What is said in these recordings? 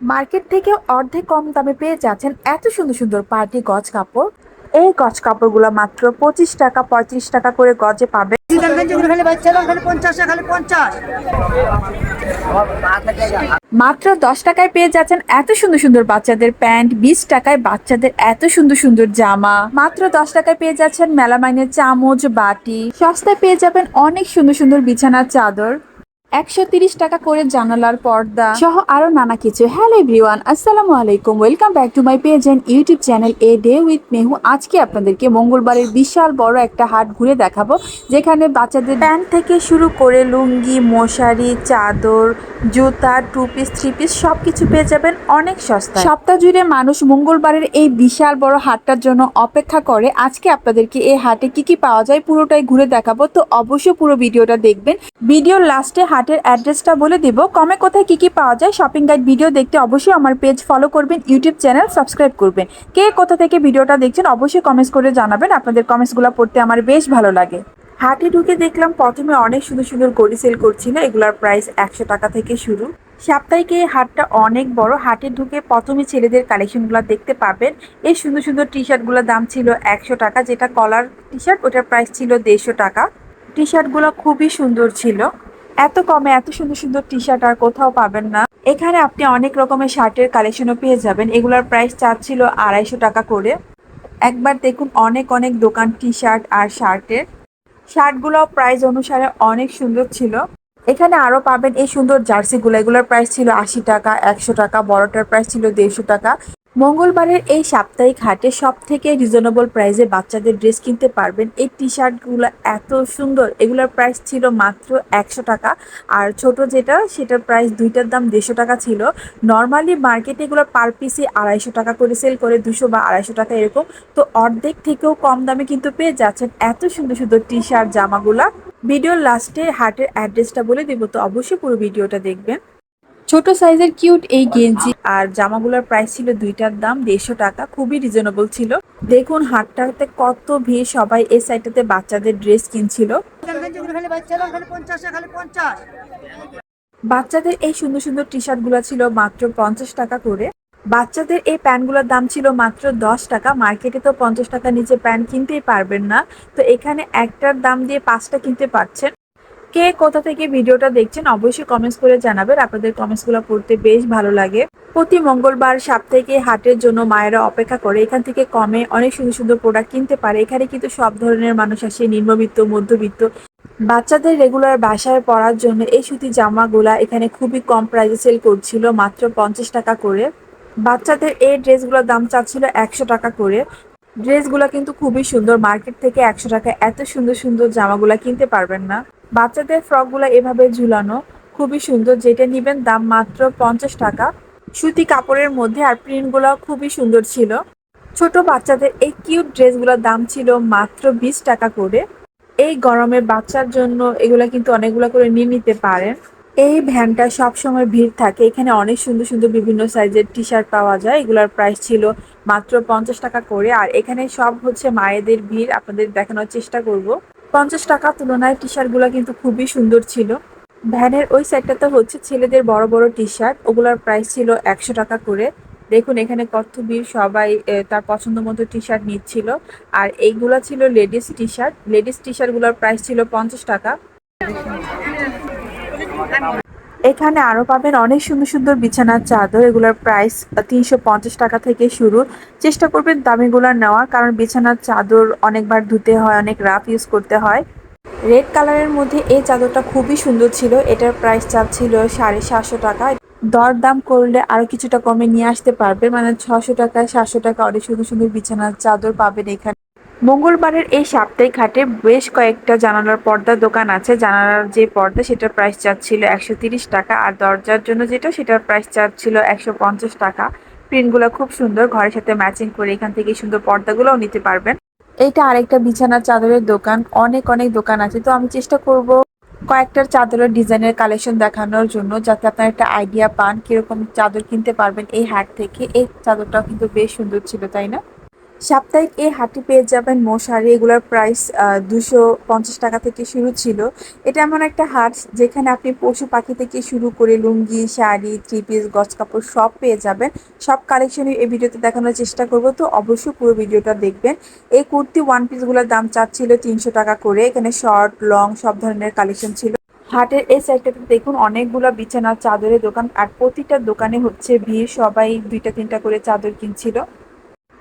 Market থেকে অর্ধেক কম দামে পেয়ে যাচ্ছেন এত সুন্দর সুন্দর পার্টি গজ কাপড়। এই গজ কাপড়গুলো মাত্র পঁচিশ টাকা, পঁয়ত্রিশ টাকা করে গজে পাবে। মাত্র দশ টাকায় পেয়ে যাচ্ছেন এত সুন্দর সুন্দর বাচ্চাদের প্যান্ট, বিশ টাকায় বাচ্চাদের এত সুন্দর সুন্দর জামা। মাত্র দশ টাকায় পেয়ে যাচ্ছেন মেলামাইনের চামচ, বাটি। সস্তায় পেয়ে যাবেন অনেক সুন্দর সুন্দর বিছানার চাদর। একশো তিরিশ টাকা করে জানালার পর্দা সহ আরও নানা কিছু। হ্যালো এভরিওয়ান আসসালামু আলাইকুম। Welcome back to my page and YouTube channel a day with Mehu আজকে আপনাদেরকে মঙ্গলবারের বিশাল বড় একটা হাট ঘুরে দেখাবো, যেখানে বাচ্চাদের প্যান্ট থেকে শুরু করে লুঙ্গি, মশারি, চাদর, জুতা টু পিস থ্রি পিস সব কিছু পেয়ে যাবেন অনেক সস্তা সপ্তাহ জুড়ে মানুষ মঙ্গলবারের এই বিশাল বড় হাটটার জন্য অপেক্ষা করে। আজকে আপনাদেরকে এই হাটে কি কি পাওয়া যায় পুরোটাই ঘুরে দেখাবো, তো অবশ্যই পুরো ভিডিওটা দেখবেন। ভিডিওর লাস্টে হাটের অ্যাড্রেসটা বলে দিব। কমে কোথায় কি কি পাওয়া যায় শপিং গাইড ভিডিও দেখতে অবশ্যই আমার পেজ ফলো করবেন ইউটিউব চ্যানেল সাবস্ক্রাইব করবেন। কে কোথা থেকে ভিডিওটা দেখছেন অবশ্যই কমেন্টস করে জানাবেন, আপনাদের কমেন্টসগুলো পড়তে আমার বেশ ভালো লাগে। হাটে ঢুকে দেখলাম প্রথমে অনেক সুন্দর সুন্দর গড়ি সেল করছিল, এগুলার প্রাইস একশো টাকা থেকে শুরু। সাপ্তাহিক এই হাটটা অনেক বড়, হাটে ঢুকে প্রথমে ছেলেদের কালেকশনগুলো দেখতে পাবেন। এই সুন্দর সুন্দর টি শার্টগুলোর দাম ছিল একশো টাকা, যেটা কলার টি শার্ট ওটার প্রাইস ছিল দেড়শো টাকা। টি শার্টগুলো খুবই সুন্দর ছিল। এত কমে এত সুন্দর সুন্দর টি শার্ট আর কোথাও পাবেন না। এখানে আপনি অনেক রকমের শার্টের কালেকশনও পেয়ে যাবেন। এগুলোর প্রাইস চাচ্ছিল আড়াইশো টাকা করে। একবার দেখুন অনেক অনেক দোকান টি শার্ট আর শার্টের। শার্টগুলো প্রাইস অনুসারে অনেক সুন্দর ছিল। এখানে আরও পাবেন এই সুন্দর জার্সিগুলো। এগুলোর প্রাইস ছিল আশি টাকা, একশো টাকা, বড়টার প্রাইস ছিল দেড়শো টাকা। মঙ্গলবারের এই সাপ্তাহিক হাটে সব থেকে রিজনেবল প্রাইসে বাচ্চাদের ড্রেস কিনতে পারবেন। এই টি শার্টগুলো এত সুন্দর। এগুলোর প্রাইস ছিল মাত্র একশো টাকা। আর ছোট যেটা, সেটার প্রাইস দুইটার দাম দেড়শো টাকা ছিল। নর্মালি মার্কেটে এগুলো পার পিসে আড়াইশো টাকা করে সেল করে, দুশো বা আড়াইশো টাকা এরকম। তো অর্ধেক থেকেও কম দামে কিন্তু পেয়ে যাচ্ছেন এত সুন্দর সুন্দর টি শার্ট জামাগুলা। ভিডিওর লাস্টে হাটের অ্যাড্রেসটা বলে দেবো, তো অবশ্যই পুরো ভিডিওটা দেখবেন। ছোট সাইজের কিউট এই গেঞ্জি আর জামাগুলোর প্রাইস ছিল দুইটার দাম, দেড়শো টাকা, খুবই রিজনেবল ছিল। দেখুন, হাটটাতে কত ভিড়, সবাই এই সাইডটাতে বাচ্চাদের ড্রেস কিনছিল। বাচ্চাদের এই সুন্দর সুন্দর টি শার্টগুলো ছিল মাত্র পঞ্চাশ টাকা করে। বাচ্চাদের এই প্যান্টগুলোর দাম ছিল মাত্র দশ টাকা। মার্কেটে তো পঞ্চাশ টাকা নিচে প্যান্ট কিনতেই পারবেন না। তো এখানে একটার দাম দিয়ে পাঁচটা কিনতে পারছেন। কে কোথা থেকে ভিডিওটা দেখছেন, অবশ্যই কমেন্টস করে জানাবেন। আপনাদের কমেন্টসগুলো পড়তে বেশ ভালো লাগে। প্রতি মঙ্গলবার সাপ্তাহিকে হাটের জন্য মায়েরা অপেক্ষা করে। এখান থেকে কমে অনেক সুন্দর সুন্দর প্রোডাক্ট কিনতে পারে। এখানে কিন্তু সব ধরনের মানুষ আসে, নিম্নবিত্ত, মধ্যবিত্ত। বাচ্চাদের রেগুলার বাসায় পরার জন্য এই সুতি জামাগুলা এখানে খুবই কম প্রাইসে সেল করছিল, মাত্র পঞ্চাশ টাকা করে। বাচ্চাদের এই ড্রেসগুলোর দাম চাচ্ছিল একশো টাকা করে। ড্রেসগুলো কিন্তু খুবই সুন্দর। মার্কেট থেকে একশো টাকা এত সুন্দর সুন্দর জামাগুলা কিনতে পারবেন না। বাচ্চাদের ফ্রকগুলো এভাবে ঝুলানো খুবই সুন্দর, যেটা নিবেন দাম মাত্র পঞ্চাশ টাকা। সুতি কাপড়ের মধ্যে আর প্রিন্টগুলো খুবই সুন্দর ছিল। ছোট বাচ্চাদের এই কিউট ড্রেসগুলোর দাম ছিল মাত্র বিশ টাকা করে। এই গরমে বাচ্চার জন্য এগুলা কিন্তু অনেকগুলো করে নিয়ে নিতে পারেন। এই ভ্যানটা সবসময় ভিড় থাকে। এখানে অনেক সুন্দর সুন্দর বিভিন্ন সাইজের টি শার্ট পাওয়া যায়। এগুলার প্রাইস ছিল মাত্র পঞ্চাশ টাকা করে। আর এখানে সব হচ্ছে মায়েদের ভিড়। আপনাদের দেখানোর চেষ্টা করব। পঞ্চাশ টাকা তুলনায় টি শার্টগুলো কিন্তু খুবই সুন্দর ছিল। ভ্যানের ওই সাইডটাতে হচ্ছে ছেলেদের বড় বড় টি শার্ট ওগুলোর প্রাইস ছিল একশো টাকা করে। দেখুন, এখানে কর্তবীর সবাই তার পছন্দ মতো টি শার্ট নিচ্ছিল। আর এইগুলা ছিল ladies T shirt ladies T শার্টগুলোর price ছিল পঞ্চাশ টাকা। এখানে আরও পাবেন অনেক সুন্দর সুন্দর বিছানার চাদর, এগুলোর প্রাইস তিনশো পঞ্চাশ টাকা থেকে শুরু। চেষ্টা করবেন দামিগুলো নেওয়ার, কারণ বিছানার চাদর অনেকবার ধুতে হয়, অনেক রাফ ইউজ করতে হয়। রেড কালারের মধ্যে এই চাদরটা খুবই সুন্দর ছিল। এটার প্রাইস চাচ্ছিল সাড়ে সাতশো টাকা। দরদাম করলে আরও কিছুটা কমে নিয়ে আসতে পারবে মানে ছশো টাকা, সাতশো টাকা অনেক সুন্দর সুন্দর বিছানার চাদর পাবেন এখানে। মঙ্গলবারের এই সাপ্তাহিক হাটে বেশ কয়েকটা জানালার পর্দার দোকান আছে। জানালার যে পর্দা, সেটার প্রাইস চাচ্ছিল একশো তিরিশ টাকা আর দরজার জন্য যেটা, সেটার প্রাইস চাচ্ছিল একশো পঞ্চাশ টাকা। প্রিন্টগুলো খুব সুন্দর, ঘরের সাথে ম্যাচিং করে এখান থেকে সুন্দর পর্দাগুলোও নিতে পারবেন। এটা আরেকটা বিছানার চাদরের দোকান, অনেক অনেক দোকান আছে। তো আমি চেষ্টা করব কয়েকটার চাদরের ডিজাইনের কালেকশন দেখানোর জন্য, যাতে আপনার একটা আইডিয়া পান কীরকম চাদর কিনতে পারবেন এই হাট থেকে। এই চাদরটাও কিন্তু বেশ সুন্দর ছিল, তাই না? সাপ্তাহিক এই হাটে পেয়ে যাবেন মশারি। এগুলোর প্রাইস দুশো পঞ্চাশ টাকা থেকে শুরু ছিল। এটা এমন একটা হাট যেখানে আপনি পশু পাখি থেকে শুরু করে লুঙ্গি, শাড়ি থ্রি পিস গছ কাপড় সব পেয়ে যাবেন। সব কালেকশনই এই ভিডিওতে দেখানোর চেষ্টা করব। তো অবশ্যই পুরো ভিডিওটা দেখবেন। এই কুর্তি ওয়ান পিসগুলোর দাম চাচ্ছিল তিনশো টাকা করে। এখানে শর্ট লং সব ধরনের কালেকশন ছিল। হাটের এই সাইডটাতে দেখুন অনেকগুলো বিছানা চাদরের দোকান। আর প্রতিটা দোকানে হচ্ছে ভিড়। সবাই দুইটা, তিনটা করে চাদর কিনছিল।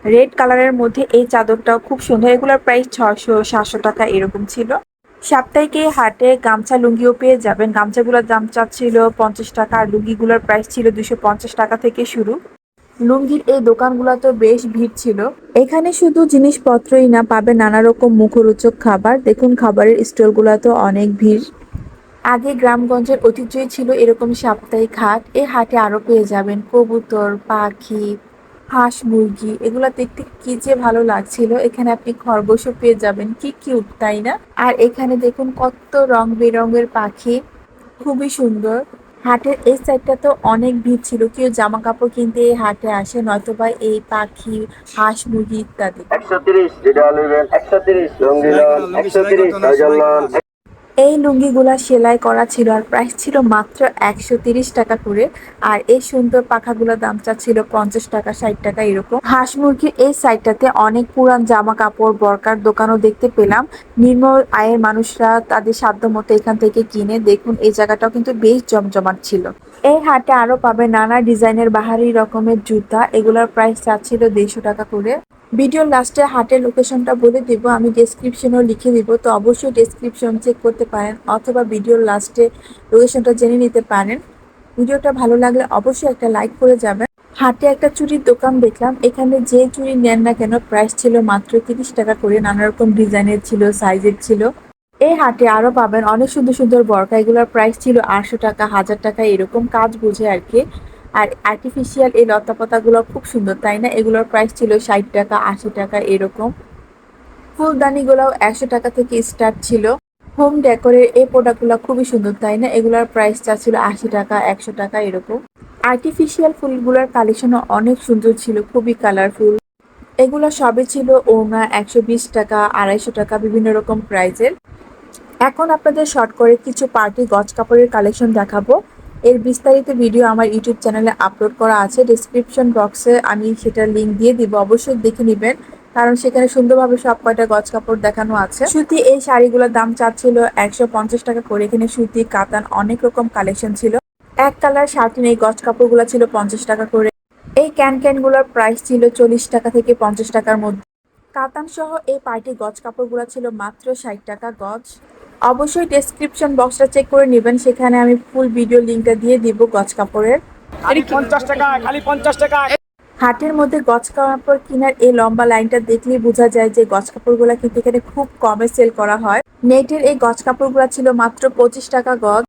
রেড কালারের মধ্যে এই চাদরটাও খুব সুন্দর। এগুলোর প্রাইস ছশো সাতশো টাকা এরকম ছিল। সাপ্তাহিক এই হাটে গামছা লুঙ্গিও পেয়ে যাবেন। গামছাগুলোর দাম চাচ্ছিল পঞ্চাশ টাকা আর লুঙ্গিগুলোর প্রাইস ছিল দুশো পঞ্চাশ টাকা থেকে শুরু। লুঙ্গির এই দোকানগুলো তো বেশ ভিড় ছিল। এখানে শুধু জিনিসপত্রই না, পাবে নানা রকম মুখরোচক খাবার। দেখুন, খাবারের স্টলগুলো তো অনেক ভিড়। আগে গ্রামগঞ্জের ঐতিহ্যই ছিল এরকম সাপ্তাহিক হাট। এই হাটে আরও পেয়ে যাবেন কবুতর, পাখি হাঁস মুরগি এগুলো দেখতে কি যে ভালো লাগছিল। এখানে আপনি খরগোশও পেয়ে যাবেন। কি কিউট তাই না? আর এখানে দেখুন কত রং বেরঙের পাখি। খুবই সুন্দর। হাটের এই সাইডটা তো অনেক ভিড় ছিল। কেউ জামা কাপড় কিনতে এই হাটে আসে নয়তোবা এই পাখি হাঁস মুরগি ইত্যাদি। একশো তিরিশ একশো তিরিশ এই লুঙ্গিগুলা সেলাই করা ছিল আর প্রাইস ছিল মাত্র একশো তিরিশ টাকা করে। আর এই সুন্দর পাখাগুলোর দাম ছিল পঞ্চাশ টাকা, ষাট টাকা এরকম। হাঁস মুরগির এই সাইডটাতে অনেক পুরান জামা কাপড় বরকার দোকানও দেখতে পেলাম। নিম্ন আয়ের মানুষরা তাদের সাধ্য মতো এখান থেকে কিনে দেখুন, এই জায়গাটাও কিন্তু বেশ জমজমাট ছিল। এই হাটে আরও পাবে নানা ডিজাইনের বাহারি রকমের জুতা, এগুলোর প্রাইস চাচ্ছিল দেড়শো টাকা করে। ভিডিওর লাস্টে হাটের লোকেশনটা বলে দিব, আমি ডেসক্রিপশনেও লিখে দিব, তো অবশ্যই ডেসক্রিপশন চেক করতে পারেন অথবা ভিডিওর লাস্টে লোকেশনটা জেনে নিতে পারেন। ভিডিওটা ভালো লাগলে অবশ্যই একটা লাইক করে যাবেন। হাটে একটা চুরির দোকান দেখলাম, এখানে যে চুরি নেন না কেন প্রাইস ছিল মাত্র তিরিশ টাকা করে নানা রকম ডিজাইনের ছিল সাইজের ছিল। এই হাটে আরও পাবেন অনেক সুন্দর সুন্দর বরকা, এগুলোর প্রাইস ছিল আটশো টাকা, হাজার টাকা, এরকম কাজ বুঝে আর কি। আর আর্টিফিশিয়াল এই লতা পাতাগুলো খুব সুন্দর, তাই না? এগুলোর প্রাইস ছিল ষাট টাকা, আশি টাকা এরকম। ফুলদানিগুলোও একশো টাকা থেকে স্টার্ট ছিল। হোম ডেকোরের এই প্রোডাক্টগুলো খুবই সুন্দর, তাই না? এগুলোর প্রাইস চা ছিল আশি টাকা, একশো টাকা এরকম। আর্টিফিশিয়াল ফুলগুলোর কালেকশনও অনেক সুন্দর ছিল, খুবই কালারফুল এগুলো সবে ছিল ওনা একশো বিশ টাকা, আড়াইশো টাকা, বিভিন্ন রকম প্রাইজের এখন আপনাদের শর্ট করে কিছু পার্টি গজ কাপড়ের কালেকশন দেখাবো। এর বিস্তারিত ভিডিও আমার ইউটিউব চ্যানেলে আপলোড করা আছে। ডিসক্রিপশন বক্সে আমি সেটার লিঙ্ক দিয়ে দিব, অবশ্যই দেখে নেবেন। কারণ সেখানে সুন্দরভাবে সব কয়টা গজ কাপড় দেখানো আছে। সুতি এই শাড়িগুলোর দাম চাচ্ছিল একশো পঞ্চাশ টাকা করে। এখানে সুতি, কাতান অনেক রকম কালেকশন ছিল। এক কালার শার্টিন এই গজ কাপড়গুলো ছিল পঞ্চাশ টাকা করে। এই ক্যান ক্যানগুলোর প্রাইস ছিল চল্লিশ টাকা থেকে পঞ্চাশ টাকার মধ্যে। কাতান সহ এই পার্টি গজ কাপড়গুলো ছিল মাত্র ষাট টাকা গজ। অবশ্যই ডেসক্রিপশন বক্সটা চেক করে নেবেন। সেখানে আমি ফুল ভিডিও লিঙ্কটা দিয়ে দিব গজ কাপড়ের। পঞ্চাশ টাকা খালি পঞ্চাশ টাকা। হাটের মধ্যে গজ কাপড় কেনার এই লম্বা লাইনটা দেখলেই বোঝা যায় যে গজ কাপড়গুলো কিন্তু এখানে খুব কমে সেল করা হয়। নেটের এই গজ কাপড়গুলো ছিল মাত্র পঁচিশ টাকা গজ।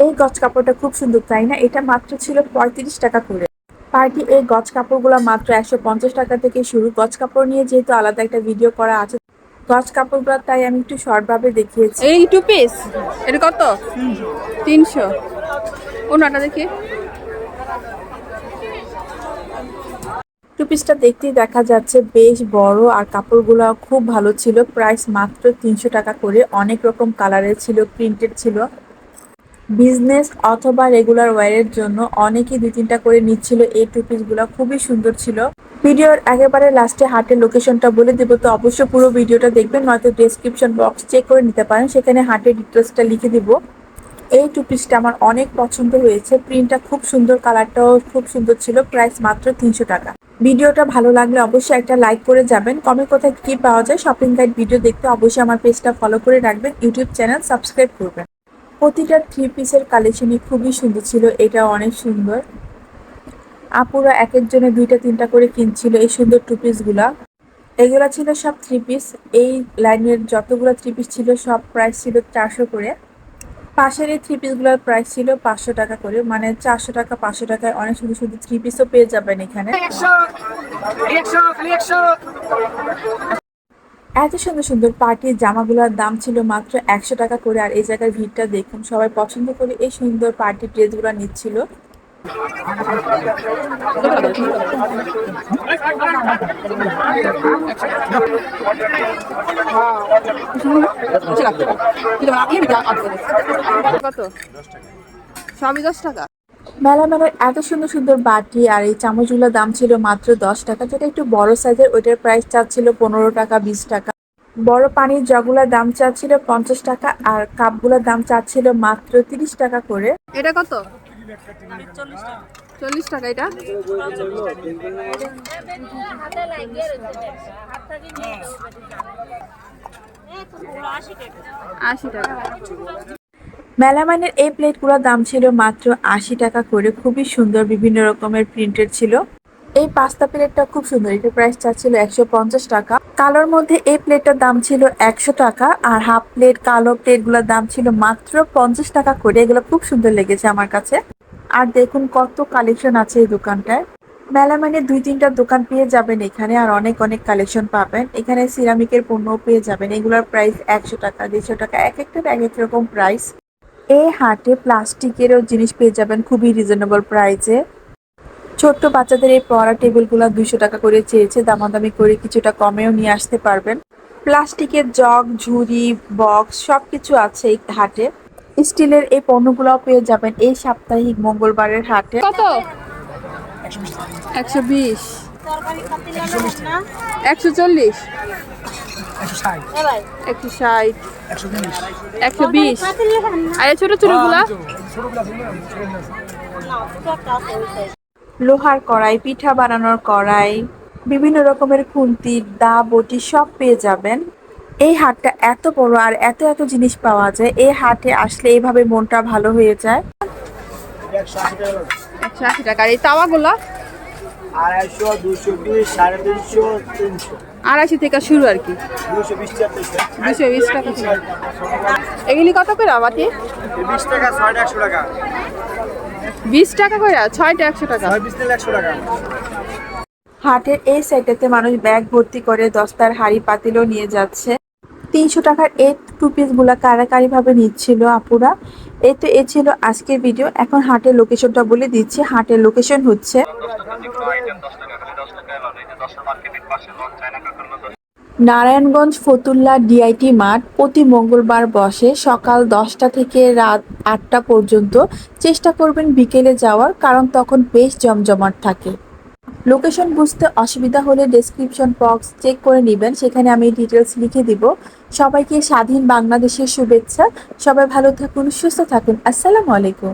এই গজ কাপড়টা খুব সুন্দর তাই না? এটা মাত্র ছিল পঁয়ত্রিশ টাকা করে। পার্টি এই গজ কাপড়গুলো মাত্র একশো পঞ্চাশ টাকা থেকে শুরু। গজ কাপড় নিয়ে যেহেতু আলাদা একটা ভিডিও করা আছে গজ কাপড়গুলো তাই আমি একটু শর্ট ভাবে দেখিয়েছি। এই টু পিস এটা কত? তিনশো। ওনাটা দেখি? টু পিসটা দেখতেই দেখা যাচ্ছে বেশ বড় আর কাপড়গুলো খুব ভালো ছিল। প্রাইস মাত্র তিনশো টাকা করে। অনেক রকম কালারের ছিল প্রিন্টেড ছিল। বিজনেস অথবা রেগুলার ওয়ারের জন্য অনেকেই দুই তিনটা করে নিচ্ছিল। এই টু পিসগুলো খুবই সুন্দর ছিল। ভিডিওর একেবারে লাস্টে হাটের লোকেশনটা বলে দেবো, তো অবশ্যই পুরো ভিডিওটা দেখবেন, নয়তো ডেসক্রিপশন বক্স চেক করে নিতে পারেন, সেখানে হাটের ডিটেলসটা লিখে দিব। এই টু পিসটা আমার অনেক পছন্দ হয়েছে প্রিন্টটা খুব সুন্দর কালারটাও খুব সুন্দর ছিল প্রাইস মাত্র তিনশো টাকা। ভিডিওটা ভালো লাগলে অবশ্যই একটা লাইক করে যাবেন কমে কোথায় কি পাওয়া যায় শপিং গাইড ভিডিও দেখতে অবশ্যই আমার পেজটা ফলো করে রাখবেন ইউটিউব চ্যানেল সাবস্ক্রাইব করবেন। প্রতিটা থ্রি পিসের কালেকশনই খুবই সুন্দর ছিল এটা অনেক সুন্দর। আপুরা এক একজনে দুইটা, তিনটা করে কিনছিল এই সুন্দর টু পিসগুলা এগুলা ছিল সব থ্রি পিস এই লাইনের যতগুলো থ্রি পিস ছিল, সব প্রাইস ছিল চারশো করে। পাশের এই থ্রি পিসগুলোর প্রাইস ছিল পাঁচশো টাকা করে। মানে চারশো টাকা, পাঁচশো টাকায় অনেক সুন্দর সুন্দর থ্রি পিসও পেয়ে যাবেন এখানে। এত সুন্দর সুন্দর পার্টির জামাগুলোর দাম ছিল মাত্র একশো টাকা করে। আর এই জায়গার ভিড়টা দেখুন, সবাই পছন্দ করে এই সুন্দর পার্টি ড্রেসগুলো নিচ্ছিল। কত? সবই দশ টাকা? মেলা মেলার এত সুন্দর সুন্দর বাটি আর এই চামচগুলোর দাম ছিল মাত্র দশ টাকা। যেটা একটু বড় সাইজের ওইটার প্রাইস চাচ্ছিল পনেরো টাকা বিশ টাকা। বড় পানির জগুলার দাম চাচ্ছিল পঞ্চাশ টাকা আর কাপগুলোর দাম চাচ্ছিল মাত্র তিরিশ টাকা করে। এটা কত? চল্লিশ টাকা এটা? আশি টাকা। মেলামাইনের এই প্লেটগুলোর দাম ছিল মাত্র আশি টাকা করে। খুবই সুন্দর বিভিন্ন রকমের প্রিন্টেড ছিল। এই পাস্তা প্লেটটা খুব সুন্দর। এটার প্রাইস চাচ্ছিল একশো পঞ্চাশ টাকা। কালোর মধ্যে এই প্লেটটার দাম ছিল একশো টাকা আর হাফ প্লেট কালো প্লেটগুলোর দাম ছিল মাত্র পঞ্চাশ টাকা করে। এগুলো খুব সুন্দর লেগেছে আমার কাছে। আর দেখুন কত কালেকশন আছে এই দোকানটায়। মেলা মানে দুই তিনটা দোকান পেয়ে যাবেন এখানে আর অনেক অনেক কালেকশন পাবেন। এখানে সিরামিকের পণ্য পেয়ে যাবেন। এগুলোর প্রাইস একশো টাকা, দেড়শো টাকা, এক একটার এক এক রকম প্রাইস এই হাটে প্লাস্টিকেরও জিনিস পেয়ে যাবেন খুবই রিজনেবল প্রাইসে ছোট্ট বাচ্চাদের এই পড়া টেবিলগুলো দুইশো টাকা করে চেয়েছে, দামাদামি করে কিছুটা কমেও নিয়ে আসতে পারবেন। প্লাস্টিকের জগ, ঝুড়ি বক্স সবকিছু আছে এই হাটে। স্টিলের এই পণ্যগুলোও পেয়ে যাবেন এই সাপ্তাহিক মঙ্গলবারের হাটে। কত? একশো বিশ। একশো চল্লিশ। একশো ষাট। একশো বিশ। আর ছোট ছোটগুলা লোহার কড়াই পিঠা বানানোর কড়াই বিভিন্ন রকমের খুন্তি দা বটি সব পেয়ে যাবেন। এই হাটটা এত বড় আর এত এত জিনিস পাওয়া যায়। এই হাটে আসলে এইভাবে মনটা ভালো হয়ে যায়। একশো আশি টাকা। এই তাওয়াগুলা? আড়াইশো দুশো বিশ সাড়ে তিনশো তিনশো। আড়াইশো থেকে শুরু আর কি। দুশো বিশ টাকা এগুলি কত করে বাটি বিশ টাকা ছয়টা একশো টাকা। বিশ টাকা করে? ছয়টা একশো টাকা। একশো টাকা। হাটের এই সাইডটাতে মানুষ ব্যাগ ভর্তি করে দস্তার হাড়ি পাতিলও নিয়ে যাচ্ছে। তিনশো টাকার এই টু পিসগুলা কারাকারি ভাবে নিচ্ছিল আপুরা। এই তো এ ছিল আজকের ভিডিও এখন হাটের লোকেশনটা বলে দিচ্ছি। হাটের লোকেশন হচ্ছে নারায়ণগঞ্জ ফতুল্লা ডিআইটি মাঠ। প্রতি মঙ্গলবার বসে সকাল দশটা থেকে রাত আটটা পর্যন্ত। চেষ্টা করবেন বিকেলে যাওয়ার, কারণ তখন বেশ জমজমাট থাকে। লোকেশন বুঝতে অসুবিধা হলে ডেসক্রিপশন বক্স চেক করে নেবেন, সেখানে আমি ডিটেলস লিখে দিব। সবাইকে স্বাধীন বাংলাদেশের শুভেচ্ছা। সবাই ভালো থাকুন, সুস্থ থাকুন। আসসালামু আলাইকুম।